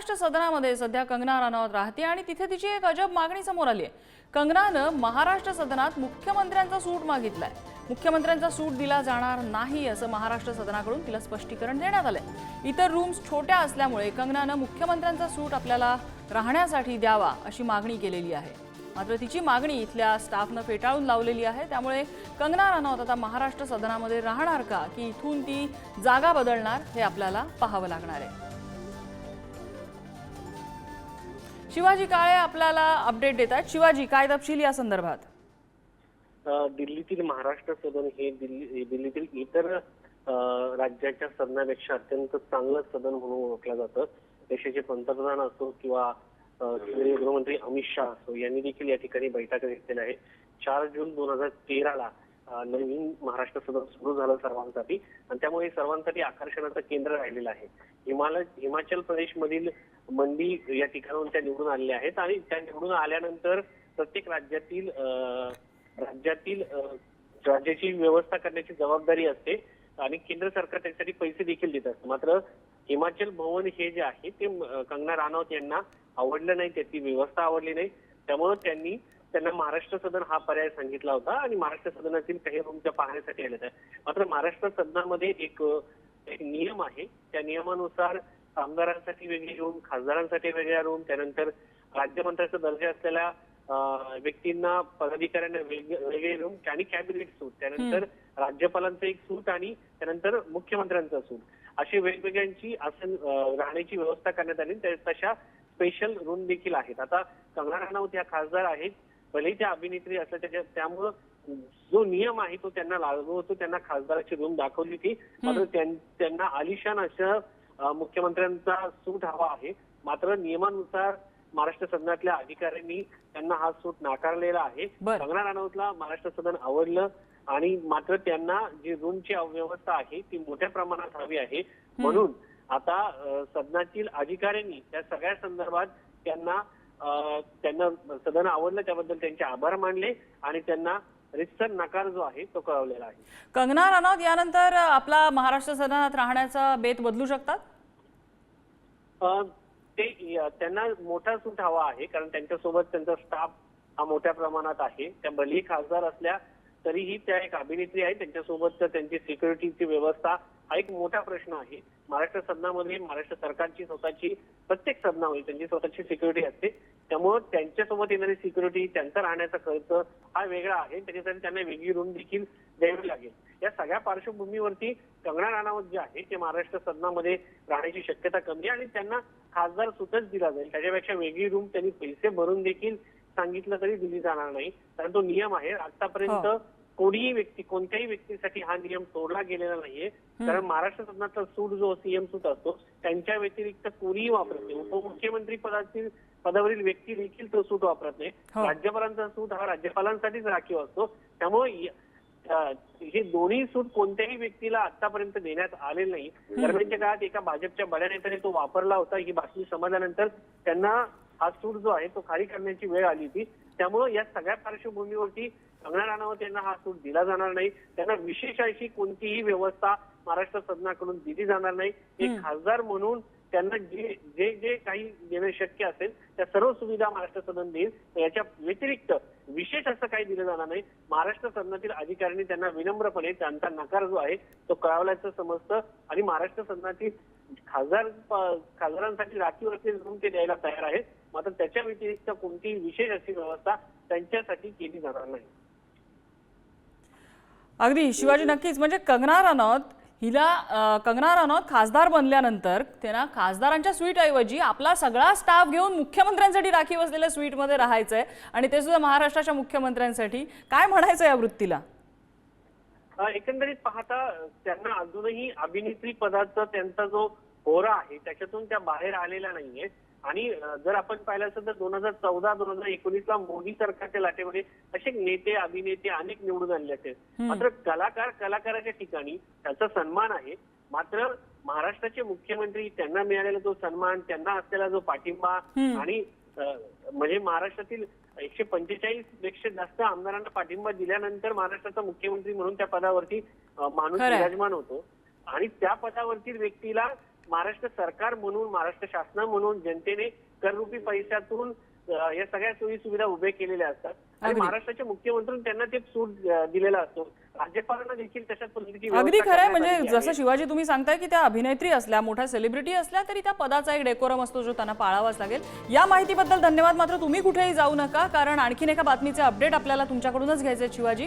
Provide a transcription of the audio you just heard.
महाराष्ट्र सदनामध्ये सध्या कंगना राणावत राहते आणि तिथे तिची एक अजब मागणी समोर आली आहे. कंगनानं महाराष्ट्र सदनात मुख्यमंत्र्यांचा सूट मागितलाय. मुख्यमंत्र्यांचा सूट दिला जाणार नाही असं महाराष्ट्र सदनाकडून तिला स्पष्टीकरण देण्यात आलंय. इतर रूम्स छोट्या असल्यामुळे कंगनानं मुख्यमंत्र्यांचा सूट आपल्याला राहण्यासाठी द्यावा अशी मागणी केलेली आहे. मात्र तिची मागणी इथल्या स्टाफनं फेटाळून लावलेली आहे. त्यामुळे कंगना राणावत आता महाराष्ट्र सदनामध्ये राहणार का? की इथून ती जागा बदलणार हे आपल्याला पाहावं लागणार आहे. शिवाजी काळे आपल्याला अपडेट देतात. शिवाजी काय तपशील या संदर्भात? दिल्लीतील महाराष्ट्र सदन हे दिल्ली दिल्लीतील इतर राज्याच्या सदनापेक्षा अत्यंत चांगलं सदन म्हणून ओळखलं जातं. देशाचे पंतप्रधान असो किंवा केंद्रीय गृहमंत्री अमित शहा असो यांनी देखील या ठिकाणी बैठका घेतलेल्या आहेत चार जून दोन हजार तेराला नवीन महाराष्ट्र सदन सुरू झालं सर्वांसाठी. आणि त्यामुळे सर्वांसाठी आकर्षणाचं केंद्र राहिलेलं आहे. हिमालय हिमाचल प्रदेशमधील मंडी या ठिकाणाहून त्या निवडून आलेल्या आहेत आणि त्या निवडून आल्यानंतर प्रत्येक राज्यातील राज्यातील राज्याची व्यवस्था करण्याची जबाबदारी असते आणि केंद्र सरकार त्यासाठी पैसे देखील देत असतं मात्र हिमाचल भवन हे जे आहे ते कंगना राणावत यांना आवडलं नाही त्याची व्यवस्था आवडली नाही. त्यामुळे त्यांनी त्यांना महाराष्ट्र सदन हा पर्याय सांगितला होता आणि महाराष्ट्र सदनातील काही रूम त्या पाहण्यासाठी आल्या होत्या मात्र महाराष्ट्र सदनामध्ये एक नियम आहे. त्या नियमानुसार आमदारांसाठी वेगळी रूम खासदारांसाठी वेगळ्या रूम त्यानंतर राज्यमंत्र्याचा दर्जा असलेल्या व्यक्तींना पदाधिकाऱ्यांना वेग- वेगळे रूम आणि कॅबिनेट सूट त्यानंतर राज्यपालांचं एक सूट आणि त्यानंतर मुख्यमंत्र्यांचं सूट अशी वेगवेगळ्यांची आसन राहण्याची व्यवस्था करण्यात आली तशा स्पेशल रूम देखील आहेत. आता कंगना राणावत या खासदार आहेत. भलेही त्या अभिनेत्री असल्या त्याच्या त्यामुळं जो नियम आहे तो त्यांना लागू होतो. त्यांना खासदाराची रूम दाखवली होती. मात्र त्यां- त्यांना आलिशान असं मुख्यमंत्र्यांचा सूट हवा आहे. मात्र नियमानुसार महाराष्ट्र सदनातल्या अधिकाऱ्यांनी त्यांना हा सूट नाकारलेला आहे. कंगना राणावतला महाराष्ट्र सदन आवडलं आणि मात्र त्यांना जी रूमची व्यवस्था आहे ती मोठ्या प्रमाणात हवी आहे. म्हणून आता सदनातील अधिकाऱ्यांनी त्या सगळ्या संदर्भात त्यांना त्यांना सदन आवडलं त्याबद्दल त्यांचे आभार मानले आणि त्यांना रितसर नकार जो आहे तो कळवलेला आहे. कंगना राणावत यानंतर आपला महाराष्ट्र सदनात राहण्याचा बेत बदलू शकतात? ते त्यांना मोठा सूट हवा आहे कारण त्यांच्यासोबत त्यांचा स्टाफ हा मोठ्या प्रमाणात आहे. त्या भलेही खासदार असल्या तरीही त्या एक अभिनेत्री आहे. त्यांच्यासोबत त्यांची सिक्युरिटीची व्यवस्था हा एक मोठा प्रश्न आहे. महाराष्ट्र सदनामध्ये महाराष्ट्र सरकारची स्वतःची प्रत्येक सदनामध्ये त्यांची स्वतःची सिक्युरिटी असते. त्यामुळे त्यांच्यासोबत येणारी सिक्युरिटी त्यांचा राहण्याचा खर्च हा वेगळा आहे. त्याच्यासाठी त्यांना वेगळी रूम देखील द्यावी लागेल. या सगळ्या पार्श्वभूमीवरती कंगना राणावत जे आहे ते महाराष्ट्र सदनामध्ये राहण्याची शक्यता कमी आहे आणि त्यांना खासदार सुतच दिला जाईल. त्याच्यापेक्षा वेगळी रूम त्यांनी पैसे भरून देखील सांगितलं तरी दिली जाणार नाही. कारण तो नियम आहे आतापर्यंत हो. कोणीही व्यक्ती कोणत्याही व्यक्तीसाठी हा नियम तोडला गेलेला नाहीये. कारण महाराष्ट्र सदनाचा सूट जो सीएम सूट असतो त्यांच्या व्यतिरिक्त कोणीही वापरत नाही. उपमुख्यमंत्री पदातील पदावरील व्यक्ती देखील तो सूट वापरत नाही. हो. राज्यपालांचा सूट हा राज्यपालांसाठीच राखीव असतो. त्यामुळे हे दोन्ही सूट कोणत्याही व्यक्तीला आतापर्यंत देण्यात आलेलं नाही. दरम्यानच्या काळात एका भाजपच्या बड्या नेत्याने तो वापरला होता. ही बातमी समजल्यानंतर त्यांना हा सूट जो आहे तो खाली करण्याची वेळ आली होती. त्यामुळे या सगळ्या पार्श्वभूमीवरती कंगना राणावत यांना हा सूट दिला जाणार नाही. त्यांना विशेष अशी कोणतीही व्यवस्था महाराष्ट्र सदनाकडून दिली जाणार नाही. एक खासदार म्हणून त्यांना जे जे जे काही देणं शक्य असेल त्या सर्व सुविधा महाराष्ट्र सदन देईल. याच्या व्यतिरिक्त विशेष असं काही दिलं जाणार नाही. महाराष्ट्र सदनातील अधिकाऱ्यांनी त्यांना विनम्रपणे त्यांचा नकार जो आहे तो कळवल्याचं समजतं. आणि महाराष्ट्र सदनातील खासदार खासदारांसाठी राखीव असलेले रूम ते द्यायला तयार आहेत. मात्र त्याच्या व्यतिरिक्त कोणतीही विशेष अशी व्यवस्था त्यांच्यासाठी केली जाणार नाही. अगदी शिवाजी नक्कीच. म्हणजे कंगना राणौत हिला कंगना राणौत खासदार बनल्यानंतर त्यांना खासदारांच्या स्वीटऐवजी आपला सगळा स्टाफ घेऊन मुख्यमंत्र्यांसाठी राखीव असलेल्या स्वीटमध्ये राहायचंय. आणि ते सुद्धा महाराष्ट्राच्या मुख्यमंत्र्यांसाठी. काय म्हणायचं या वृत्तीला? एकंदरीत पाहता त्यांना अजूनही अभिनेत्री पदाचा त्यांचा जो होरा आहे त्याच्यातून त्या बाहेर आलेल्या नाहीये आणि जर आपण पाहिलं असेल तर दोन हजार चौदा दोन हजार एकोणीस ला मोदी सरकारच्या लाटेमध्ये असे नेते अभिनेते अनेक निवडून आणले असेल मात्र कलाकार कलाकाराच्या ठिकाणी त्याचा सन्मान आहे. मात्र महाराष्ट्राचे मुख्यमंत्री त्यांना मिळालेला जो सन्मान त्यांना असलेला जो पाठिंबा आणि म्हणजे महाराष्ट्रातील एकशे पंचेचाळीसपेक्षा जास्त आमदारांना पाठिंबा दिल्यानंतर महाराष्ट्राचा मुख्यमंत्री म्हणून त्या पदावरती माणूस. विराजमान होतो. आणि त्या पदावरतील व्यक्तीला महाराष्ट्र सरकार म्हणून महाराष्ट्र शासन म्हणून जनतेने कररुपी पैशातून या सगळ्या सोयी सुविधा उभे केलेल्या असतात. आणि अगदी. महाराष्ट्राचे मुख्यमंत्र्यांनी त्यांना ते सूट दिलेला असतो. राज्यपालांना देखील पद्धतीची अगदी खरंय म्हणजे. जसं शिवाजी तुम्ही सांगताय की त्या अभिनेत्री असल्या मोठ्या सेलिब्रिटी असल्या तरी त्या पदाचा एक डेकोरम असतो जो त्यांना पाळावाच लागेल. या माहितीबद्दल धन्यवाद. मात्र तुम्ही कुठेही जाऊ नका कारण आणखीन एका बातमीचे अपडेट आपल्याला तुमच्याकडूनच घ्यायचे शिवाजी.